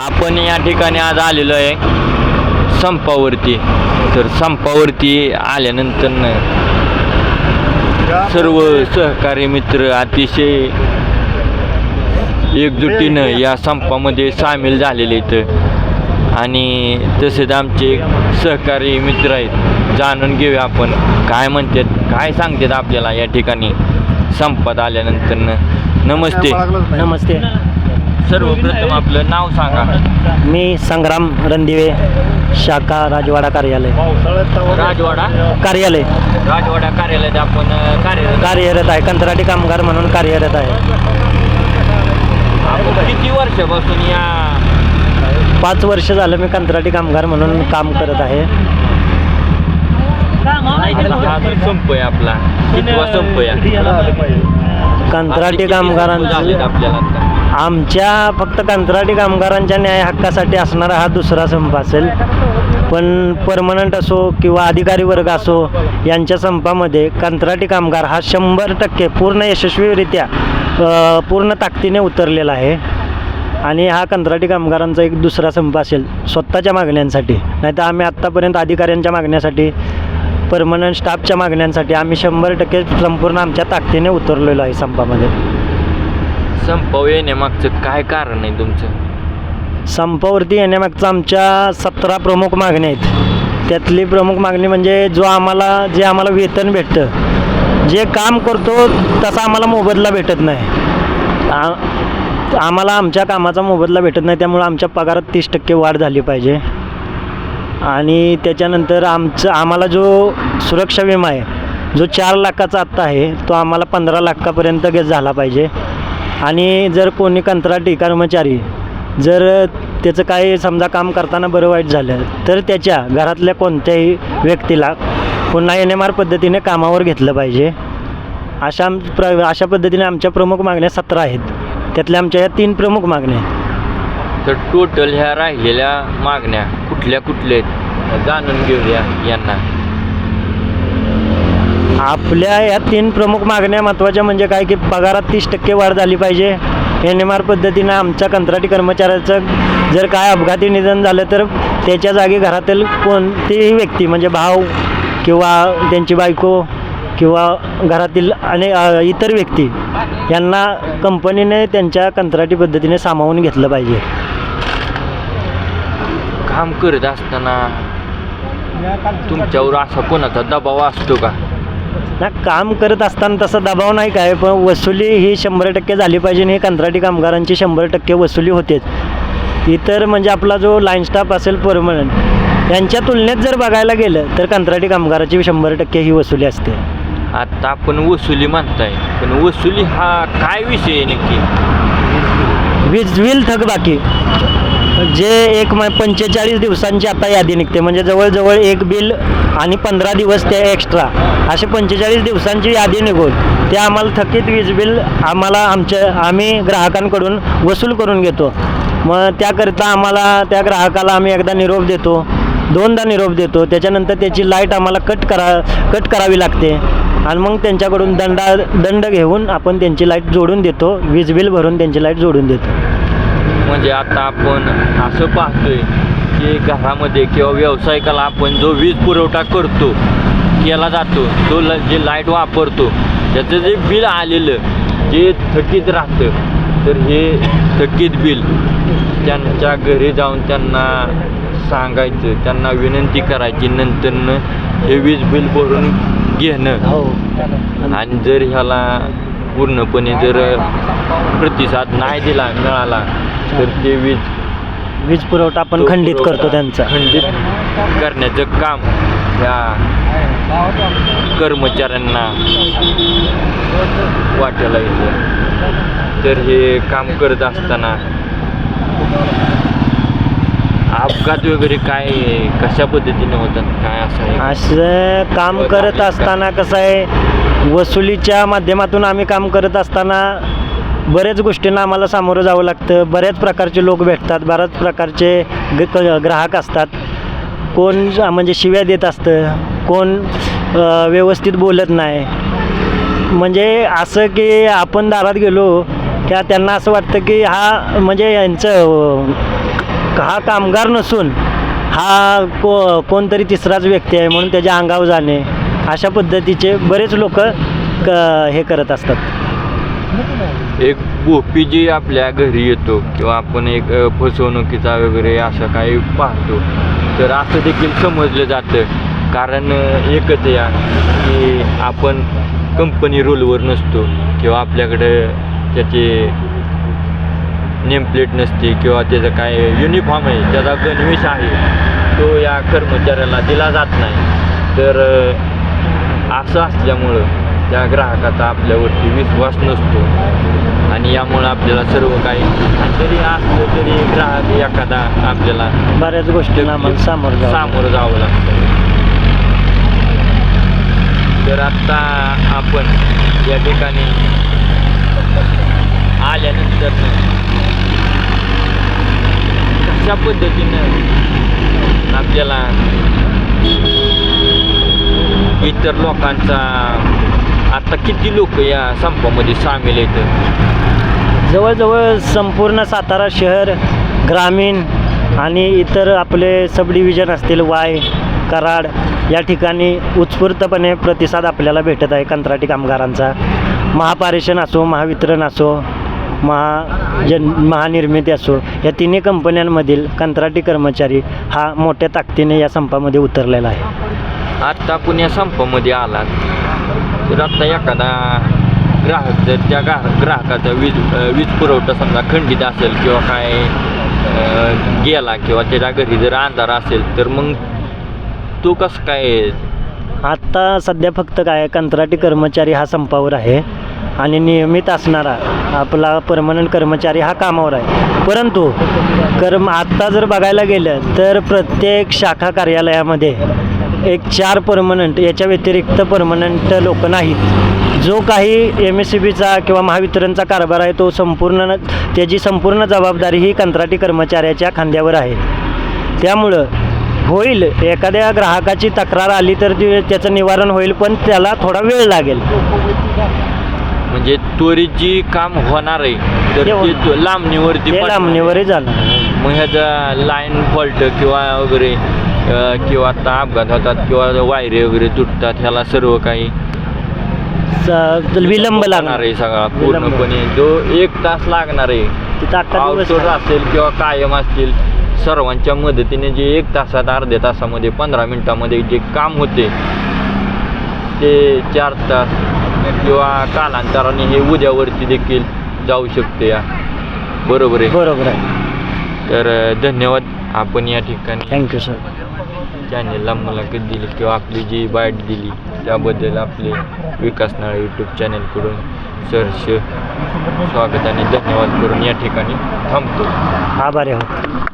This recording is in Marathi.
आपण या ठिकाणी आज आलेलो आहे संपावरती. तर संपावरती आल्यानंतर सर्व सहकारी मित्र अतिशय एकजुटीनं या संपामध्ये सामील झालेले आहेत. आणि तसेच आमचे सहकारी मित्र आहेत. जाणून घेऊया आपण काय म्हणतात काय सांगतात आपल्याला या ठिकाणी संपात आल्यानंतर नमस्ते. नमस्ते. सर्वप्रथम आपलं नाव सांगा. मी संग्राम रणदिवे शाखा राजवाडा कार्यालय. राजवाडा? कार्यालय. राजवाडा कार्यालयात आपण कार्यरत कार्यरत आहे. कंत्राटी कामगार म्हणून कार्यरत आहे. आपण किती वर्षापासून या पाच वर्ष झालं मी कंत्राटी कामगार म्हणून काम करत आहे. हा जो संप आहे आपला कितवा संप आहे? कंत्राटी झालेत कामगारांचा आपल्याला आता? आमच्या फक्त कंत्राटी कामगारांच्या न्याय हक्कासाठी असणारा हा दुसरा संप असेल. पण परमनंट असो किंवा अधिकारी वर्ग असो यांच्या संपामध्ये कंत्राटी कामगार हा शंभर टक्के पूर्ण यशस्वीरित्या पूर्ण ताकदीने उतरलेला आहे. आणि हा कंत्राटी कामगारांचा एक दुसरा संप असेल स्वतःच्या मागण्यांसाठी. नाहीतर आम्ही आत्तापर्यंत अधिकाऱ्यांच्या मागण्यासाठी परमनंट स्टाफच्या मागण्यांसाठी आम्ही शंभर टक्के संपूर्ण आमच्या ताकदीने उतरलेलो आहे संपामध्ये. संपव येण्यामागचं काय कारण आहे तुमचं? संपावरती येण्यामागचं आमच्या सतरा प्रमुख मागण्या आहेत. त्यातली प्रमुख मागणी म्हणजे जो आम्हाला जे आम्हाला वेतन भेटतं जे काम करतो तसा आम्हाला मोबदला भेटत नाही. आ- आम्हाला आमच्या कामाचा मोबदला भेटत नाही त्यामुळे आमच्या पगारात तीस टक्के वाढ झाली पाहिजे. आणि त्याच्यानंतर आमचं आम्हाला जो सुरक्षा विमा आहे जो चार लाखाचा आत्ता आहे तो आम्हाला पंधरा लाखापर्यंत गे- झाला पाहिजे. आणि जर कोणी कंत्राटी कर्मचारी जर त्याचं काही समजा काम करताना बरं वाईट झालं तर त्याच्या घरातल्या कोणत्याही व्यक्तीला पुन्हा एन एम आर पद्धतीने कामावर घेतलं पाहिजे. अशा आम- प्र अशा पद्धतीने आमच्या प्रमुख मागण्या सतरा आहेत. त्यातल्या आमच्या या तीन प्रमुख मागण्या आहेत. तर टोटल ह्या राहिलेल्या मागण्या कुठल्या कुठल्या आहेत? जाणून घेऊया यांना. आपल्या या तीन प्रमुख मागण्या महत्त्वाच्या म्हणजे काय की पगारात तीस टक्के वाढ झाली पाहिजे. एन एम आर पद्धतीनं आमच्या कंत्राटी कर्मचाऱ्याचं जर काय अपघाती निधन झालं तर त्याच्या जागी घरातील कोणतीही व्यक्ती म्हणजे भाऊ किंवा त्यांची बायको किंवा घरातील अनेक इतर व्यक्ती यांना कंपनीने त्यांच्या कंत्राटी पद्धतीने सामावून घेतलं पाहिजे. काम करत असताना तुमच्यावर असा कोणाचा दबाव असतो का? ना काम करत असताना तसा दबाव नाही काय पण वसुली ही शंभर टक्के झाली पाहिजे आणि कंत्राटी कामगारांची शंभर टक्के वसुली होतेच. इतर म्हणजे आपला जो लाईन स्टाफ असेल परमनंट यांच्या तुलनेत जर बघायला गेलं तर कंत्राटी कामगाराची शंभर टक्के ही वसुली असते. आता आपण वसुली म्हणताय पण वसुली हा काय विषय आहे नक्की? वीज विल थकबाकी जे एक म पंचेचाळीस दिवसांची आता यादी निघते म्हणजे जवळजवळ एक बिल आणि पंधरा दिवस ते एक्स्ट्रा असे पंचेचाळीस दिवसांची यादी निघून ते आम्हाला थकीत वीज बिल आम्हाला आमच्या आम्ही ग्राहकांकडून वसूल करून घेतो. मग त्याकरिता आम्हाला त्या ग्राहकाला आम्ही एकदा निरोप देतो दोनदा निरोप देतो त्याच्यानंतर त्याची लाइट आम्हाला कट करा कट करावी लागते. आणि मग त्यांच्याकडून दंडा दंड घेऊन आपण त्यांची लाइट जोडून देतो. वीज बिल भरून त्यांची लाइट जोडून देतो. म्हणजे आता आपण असं पाहतोय की घरामध्ये किंवा व्यावसायिकाला आपण जो वीज पुरवठा करतो केला जातो तो ल जे लाइट वापरतो त्याचं जे बिल आलेलं जे थकीत राहतं तर हे थकीत बिल त्यांच्या घरी जाऊन त्यांना सांगायचं त्यांना विनंती करायची नंतरनं हे वीज बिल भरून घेणं हो आणि जर ह्याला पूर्णपणे जर प्रतिसाद नाही दिला मिळाला तर ते वीज वीज पुरवठा आपण खंडित करतो त्यांचा. खंडित करण्याचं काम ह्या कर्मचाऱ्यांना वाटायला येतं तर हे काम करत असताना अपघात वगैरे काय कशा पद्धतीने होतात काय असं आहे? असं काम करत असताना कसं आहे वसुलीच्या माध्यमातून आम्ही काम करत असताना बऱ्याच गोष्टींना आम्हाला सामोरं जावं लागतं. बऱ्याच प्रकारचे लोक भेटतात बऱ्याच प्रकारचे ग्राहक असतात. कोण म्हणजे शिव्या देत असतं कोण व्यवस्थित बोलत नाही. म्हणजे असं की आपण दारात गेलो की त्यांना असं वाटतं की हा म्हणजे यांचं हा कामगार नसून हा को कोणतरी तिसराच व्यक्ती आहे म्हणून त्याच्या अंगावर जाणे अशा पद्धतीचे बरेच लोक क हे करत असतात. एक गोपी जी आपल्या घरी येतो किंवा आपण एक फसवणुकीचा वगैरे असं काही पाहतो तर असं देखील समजलं जातं. कारण एकच या की आपण कंपनी रोलवर नसतो किंवा आपल्याकडं त्याचे नेमप्लेट नसते किंवा त्याचं काय युनिफॉर्म आहे त्याचा गणवेश आहे तो या कर्मचाऱ्याला दिला जात नाही तर असं असल्यामुळं त्या ग्राहकाचा आपल्यावरती विश्वास नसतो आणि यामुळं आपल्याला सर्व काही जरी असलं तरी ग्राहक एखादा आपल्याला बऱ्याच गोष्टींना आम्हाला सामोरं. सामोरं जावं लागतं तर आत्ता आपण या ठिकाणी आल्यानंतर अशा पद्धतीनं आपल्याला इतर लोकांचा आता किती लोक या संपामध्ये सामील आहेत? जवळजवळ संपूर्ण सातारा शहर ग्रामीण आणि इतर आपले सब डिव्हिजन असतील वाय कराड या ठिकाणी उत्स्फूर्तपणे प्रतिसाद आपल्याला भेटत आहे. कंत्राटी कामगारांचा महापारेषण असो महावितरण असो महा जन महानिर्मिती असो या तिन्ही कंपन्यांमधील कंत्राटी कर्मचारी हा मोठ्या ताकदीने या संपामध्ये उतरलेला आहे. आत्ता आपण या संपामध्ये आलात तर आत्ता एखादा ग्राहक जर त्या गा ग्राहकाचा वीज वीज पुरवठा समजा खंडित असेल किंवा काय गेला किंवा त्याच्या घरी जर अंधार असेल तर मग तो कसं काय? आत्ता सध्या फक्त काय कंत्राटी कर्मचारी हा संपावर आहे. आणि नियमित असणारा आपला परमनंट कर्मचारी हा कामावर आहे. परंतु कर्म आत्ता जर बघायला गेलं तर प्रत्येक शाखा कार्यालयामध्ये एक चार परमनंट याच्या व्यतिरिक्त परमनंट लोक नाहीत. जो काही एम एस सी बीचा किंवा महावितरणचा कारभार आहे तो संपूर्ण त्याची संपूर्ण जबाबदारी ही कंत्राटी कर्मचाऱ्याच्या खांद्यावर आहे. त्यामुळं होईल एखाद्या ग्राहकाची तक्रार आली तर ती त्याचं निवारण होईल पण त्याला थोडा वेळ लागेल. म्हणजे त्वरित जी काम होणार आहे तर ते लांबणीवरती ते आहे. लांबणीवरही जाणार मग ह्याचा लाईन फॉल्ट किंवा वगैरे अ, किंवा आता अपघात होतात किंवा वायरे वगैरे तुटतात ह्याला सर्व काही स- विलंब लागणार. आहे सगळा विलंब. पूर्णपणे. जो एक तास लागणार आहे तिथं दिवस असेल किंवा कायम असतील सर्वांच्या मदतीने जे एक तासात अर्ध्या तासामध्ये पंधरा मिनिटामध्ये जे काम होते ते चार तास किंवा कालांतराने हे उद्यावरती देखील जाऊ शकते या. बरोबर आहे? बरोबर आहे. तर धन्यवाद. आपण या ठिकाणी थँक्यू सर चॅनेलला मुलाखत दिली किंवा आपली जी बाईट दिली त्याबद्दल आपले विकास नाळे यूट्यूब चॅनेलकडून सहर्ष स्वागत आणि धन्यवाद करून या ठिकाणी थांबतो. आभारी आहोत.